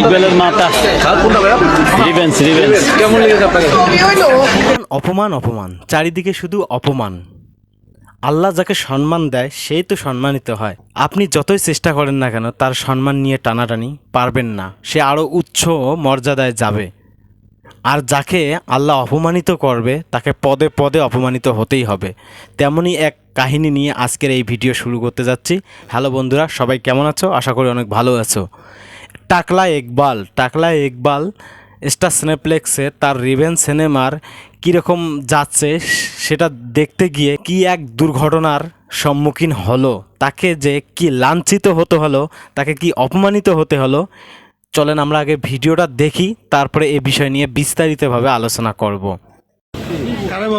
ইকবালের মাতা revenge revenge কেমন লেগেছে আপনাকে? অপমান অপমান। চারিদিকে শুধু অপমান। আল্লাহ যাকে সম্মান দেয় সেই তো সম্মানিত হয়। আপনি যতই চেষ্টা করেন না কেন তার সম্মান নিয়ে টানাটানি পারবেন না। সে আরও উচ্চ মর্যাদায় যাবে। আর যাকে আল্লাহ অপমানিত করবে তাকে পদে পদে অপমানিত হতেই হবে। তেমনই এক কাহিনী নিয়ে আজকের এই ভিডিও শুরু করতে যাচ্ছি। হ্যালো বন্ধুরা সবাই কেমন আছো? আশা করি অনেক ভালো আছো। টাকলা ইকবাল টাকলা ইকবাল স্টার সিনেপ্লেক্সে তার রিভেন সিনেমার কীরকম যাচ্ছে সেটা দেখতে গিয়ে কি এক দুর্ঘটনার সম্মুখীন হলো, তাকে যে কি লাঞ্ছিত হতে হলো, তাকে কি অপমানিত হতে হলো, চলেন আমরা আগে ভিডিওটা দেখি, তারপরে এ বিষয় নিয়ে বিস্তারিতভাবে আলোচনা করব। কারে বা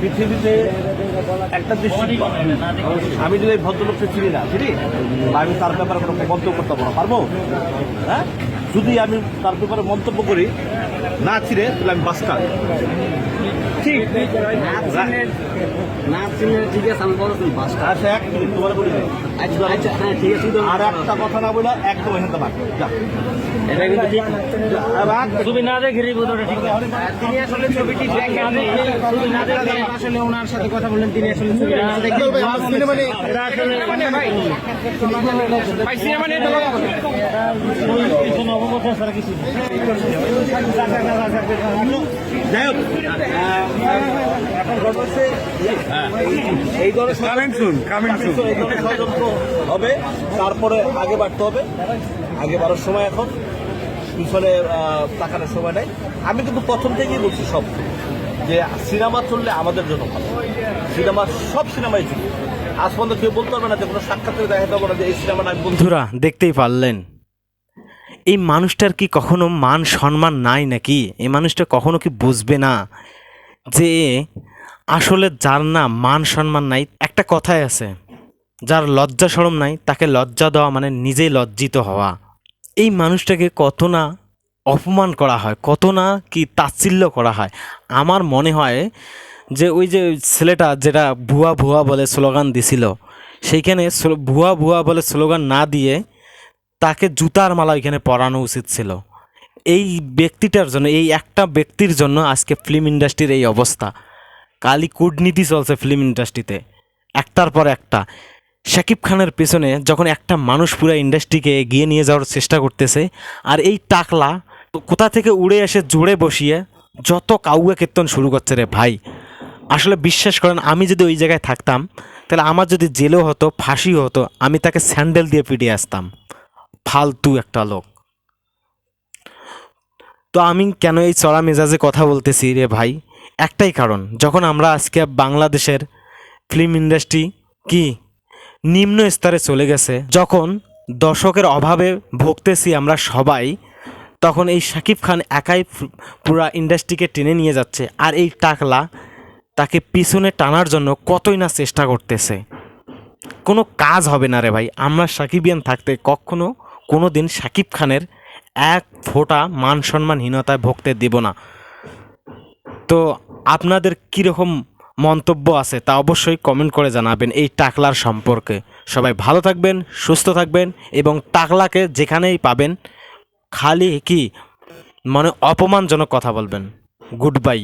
পৃথিবীতে একটা দৃষ্টি আমি যদি এই ভদ্রলোককে চিনি না চিনি আমি তার ব্যাপারে কোনো মন্তব্য করতে পারব পারব? হ্যাঁ? যদি আমি তার ব্যাপারে মন্তব্য করি না চিনে তাহলে আমি বাসকা ঠিক। না চিনে ঠিক আছে আমি বলছি আচ্ছা এক মিনিট তোমার বলি। আচ্ছা আচ্ছা হ্যাঁ ঠিক আছে আর একটা কথা না বলে একদম এখানে থাক যা। এটা কিন্তু ঠিক। ছবি না দেখে রিপোর্টটা ঠিক তিনি আসলে ছবিটি দেখে ছবি না দেখে আসলে ওনার সাথে কথা বললেন তিনি আসলে ছবি না দেখে এটা আসলে মানে ভাই। ভাই সিনেমা নেই তো অবগত ছাড়া কিছু। যাই হোক এখন কথা হচ্ছে এই ধরনের কামিং শুন কামিং শুন এই ধরনের ষড়যন্ত্র হবে তারপরে আগে বাড়তে হবে। আগে বাড়ার সময় এখন। পিছনে তাকানোর সময় নাই। আমি কিন্তু প্রথম থেকেই বলছি সব। যে সিনেমা চললে আমাদের জন্য ভালো। সিনেমা সব সিনেমাই চলবে আজ পর্যন্ত কেউ বলতে পারবে না যে কোনো সাক্ষাৎকারে দেখা যাবে না যে এই সিনেমাটা বন্ধুরা দেখতেই পারলেন। এই মানুষটার কি কখনো মান সম্মান নাই নাকি? এই মানুষটা কখনো কি বুঝবে না যে আসলে যার না মান সম্মান নাই? একটা কথাই আছে, যার লজ্জা সরম নাই, তাকে লজ্জা দেওয়া মানে নিজেই লজ্জিত হওয়া। এই মানুষটাকে কত না অপমান করা হয়, কত না কি তাচ্ছিল্য করা হয়। আমার মনে হয় যে ওই যে ছেলেটা যেটা ভুয়া ভুয়া বলে স্লোগান দিছিল, সেইখানে ভুয়া ভুয়া বলে স্লোগান না দিয়ে তাকে জুতার মালা ওইখানে পরানো উচিত ছিল। এই ব্যক্তিটার জন্য, এই একটা ব্যক্তির জন্য আজকে ফিল্ম ইন্ডাস্ট্রির এই অবস্থা। কালি কূটনীতি চলছে ফিল্ম ইন্ডাস্ট্রিতে একটার পর একটা। শাকিব খানের পেছনে যখন একটা মানুষ পুরো ইন্ডাস্ট্রিকে এগিয়ে নিয়ে যাওয়ার চেষ্টা করতেছে, আর এই টাকলা কোথা থেকে উড়ে এসে জোরে বসিয়ে যত কাউয়া কীর্তন শুরু করছে রে ভাই। আসলে বিশ্বাস করেন, আমি যদি ওই জায়গায় থাকতাম, তাহলে আমার যদি জেলও হতো, ফাঁসিও হতো, আমি তাকে স্যান্ডেল দিয়ে পিটিয়ে আসতাম। ফালতু একটা লোক। তো আমি কেন এই চড়া মেজাজে কথা বলতেছি রে ভাই? একটাই কারণ, যখন আমরা আজকে বাংলাদেশের ফিল্ম ইন্ডাস্ট্রি কি নিম্ন স্তরে চলে গেছে, যখন দর্শকের অভাবে ভুগতেছি আমরা সবাই, তখন এই শাকিব খান একাই পুরা ইন্ডাস্ট্রিকে টেনে নিয়ে যাচ্ছে। আর এই টাকলা তাকে পিছনে টানার জন্য কতই না চেষ্টা করতেছে। কোনো কাজ হবে না রে ভাই। আমরা সাকিবিয়ান থাকতে কখনো কোনো দিন সাকিব খানের এক ফোঁটা মান সম্মানহীনতায় ভুগতে দেব না। তো আপনাদের কীরকম মন্তব্য আছে তা অবশ্যই কমেন্ট করে জানাবেন এই টাকলার সম্পর্কে। সবাই ভালো থাকবেন, সুস্থ থাকবেন এবং টাকলাকে যেখানেই পাবেন, খালি কি মানে অপমানজনক কথা বলবেন। Good bye.